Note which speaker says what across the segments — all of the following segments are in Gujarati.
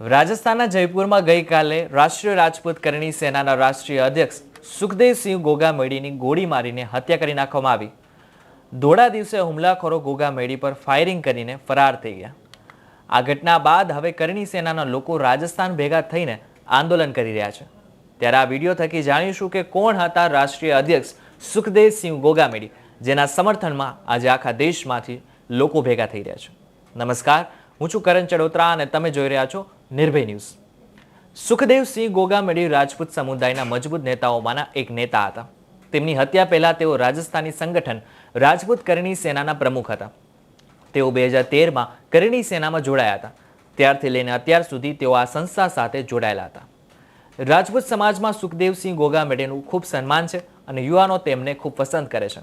Speaker 1: રાજસ્થાનના જયપુરમાં ગઈકાલે રાષ્ટ્રીય રાજપૂત કરણી સેનાના રાષ્ટ્રીય અધ્યક્ષ સુખદેવસિંહ ગોગામેડીની ગોળી મારીને હત્યા કરી નાખવામાં આવી. ધોળા દિવસે હુમલાખોરો ગોગામેડી પર ફાયરિંગ કરીને ફરાર થઈ ગયા. આ ઘટના બાદ હવે કરણી સેનાના લોકો રાજસ્થાન ભેગા થઈને આંદોલન કરી રહ્યા છે. ત્યારે આ વીડિયો થકી જાણીશું કે કોણ હતા રાષ્ટ્રીય અધ્યક્ષ સુખદેવસિંહ ગોગામેડી જેના સમર્થનમાં આજે આખા દેશમાંથી લોકો ભેગા થઈ રહ્યા છે. નમસ્કાર, હું છું કરણ ચડોત્રા અને તમે જોઈ રહ્યા છો નિર્ભય ન્યૂઝ. સુખદેવસિંહ ગોગામેડી રાજપૂત સમુદાયના મજબૂત નેતાઓમાંના એક નેતા હતા. તેમની હત્યા પહેલા તેઓ રાજસ્થાની સંગઠન રાજપૂત કરણી સેનાના પ્રમુખ હતા. તેઓ બે હજાર તેરમાં કરણી સેનામાં જોડાયા હતા. ત્યારથી લઈને અત્યાર સુધી તેઓ આ સંસ્થા સાથે જોડાયેલા હતા. રાજપૂત સમાજમાં સુખદેવસિંહ ગોગામેડેનું ખૂબ સન્માન છે અને યુવાનો તેમને ખૂબ પસંદ કરે છે.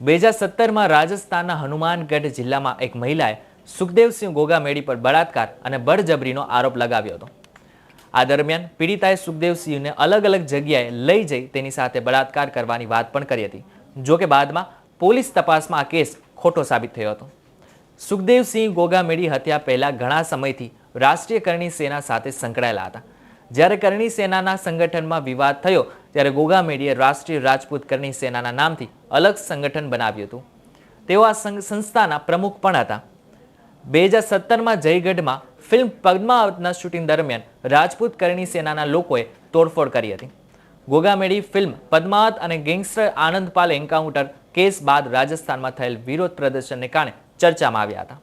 Speaker 1: બે હજાર સત્તરમાં રાજસ્થાનના હનુમાનગઢ જિલ્લામાં એક મહિલાએ સુખદેવસિંહ ગોગામેડી પર બળાત્કાર અને બળજબરીનો આરોપ લગાવ્યો હતો. આ દરમિયાન પીડિતાએ સુખદેવસિંહને અલગ અલગ જગ્યાએ લઈ જઈ તેની સાથે બળાત્કાર કરવાની વાત પણ કરી હતી, જો કે બાદમાં પોલીસ તપાસમાં આ કેસ ખોટો સાબિત થયો હતો. સુખદેવસિંહ ગોગામેડી હત્યા પહેલાં ઘણા સમયથી રાષ્ટ્રીય કરણી સેના સાથે સંકળાયેલા હતા. જ્યારે કરણી સેનાના સંગઠનમાં વિવાદ થયો, ત્યારે ગોગામેડીએ રાષ્ટ્રીય રાજપૂત કરણી સેનાના નામથી અલગ સંગઠન બનાવ્યું હતું. તેઓ આ સંસ્થાના પ્રમુખ પણ હતા. બે હજાર સત્તરમાં જયગઢમાં ફિલ્મ પદ્માવતના શૂટિંગ દરમિયાન રાજપૂત કરણી સેનાના લોકોએ તોડફોડ કરી હતી. ગોગામેડી ફિલ્મ પદ્માવત અને ગેંગસ્ટર આનંદપાલ એન્કાઉન્ટર કેસ બાદ રાજસ્થાનમાં થયેલ વિરોધ પ્રદર્શનને કારણે ચર્ચામાં આવ્યા હતા.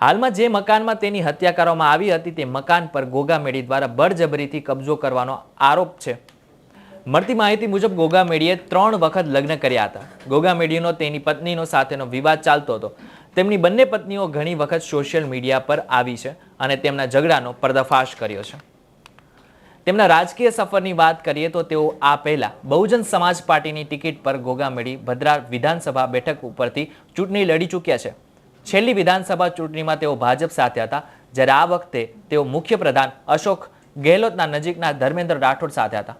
Speaker 1: હાલમાં જે મકાનમાં તેની હત્યા કરવામાં આવી હતી તે મકાન પર ગોગામેડી દ્વારા બળજબરીથી કબજો કરવાનો આરોપ છે. મળતી માહિતી મુજબ ગોગામેડીએ ત્રણ વખત લગ્ન કર્યા હતા. ગોગામેડીનો તેની પત્નીનો સાથેનો વિવાદ ચાલતો હતો. તેમની બંને પત્નીઓ ઘણી વખત સોશિયલ મીડિયા પર આવી છે અને તેમના ઝઘડાનો પર્દાફાશ કર્યો છે. તેમના રાજકીય સફરની વાત કરીએ તો તેઓ આ પહેલા બહુજન સમાજ પાર્ટીની ટિકિટ પર ગોગામેડી ભદ્રા વિધાનસભા બેઠક ઉપરથી ચૂંટણી લડી ચૂક્યા છે. છેલ્લી વિધાનસભા ચૂંટણીમાં તેઓ ભાજપ સાથે હતા. જ્યારે આ વખતે તેઓ મુખ્યપ્રધાન અશોક ગેહલોતના નજીકના ધર્મેન્દ્ર રાઠોડ સાથે હતા.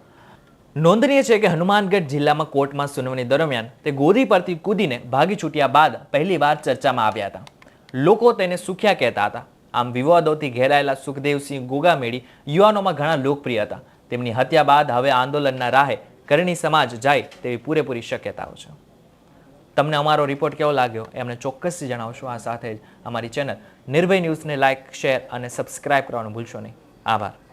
Speaker 1: નોંધનીય છે કે હનુમાનગઢ જિલ્લામાં કોર્ટમાં સુનાવણી દરમિયાન તે ગોદી પરથી કૂદીને ભાગી છૂટ્યા બાદ પહેલીવાર ચર્ચામાં આવ્યા હતા. લોકો તેને સુખ્યા કહેતા હતા. આમ વિવાદોથી ઘેરાયેલા સુખદેવસિંહ ગોગામેડી યુવાનોમાં ઘણા લોકપ્રિય હતા. તેમની હત્યા બાદ હવે આંદોલનના રાહે કરણી સમાજ જાય તેવી પૂરેપૂરી શક્યતાઓ છે. તમને અમારો રિપોર્ટ કેવો લાગ્યો? એ અમને ચોક્કસથી જણાવશો. આ સાથે જ અમારી ચેનલ નિર્ભય ન્યૂઝને લાઇક શેર અને સબસ્ક્રાઇબ કરવાનું ભૂલશો નહીં. આભાર.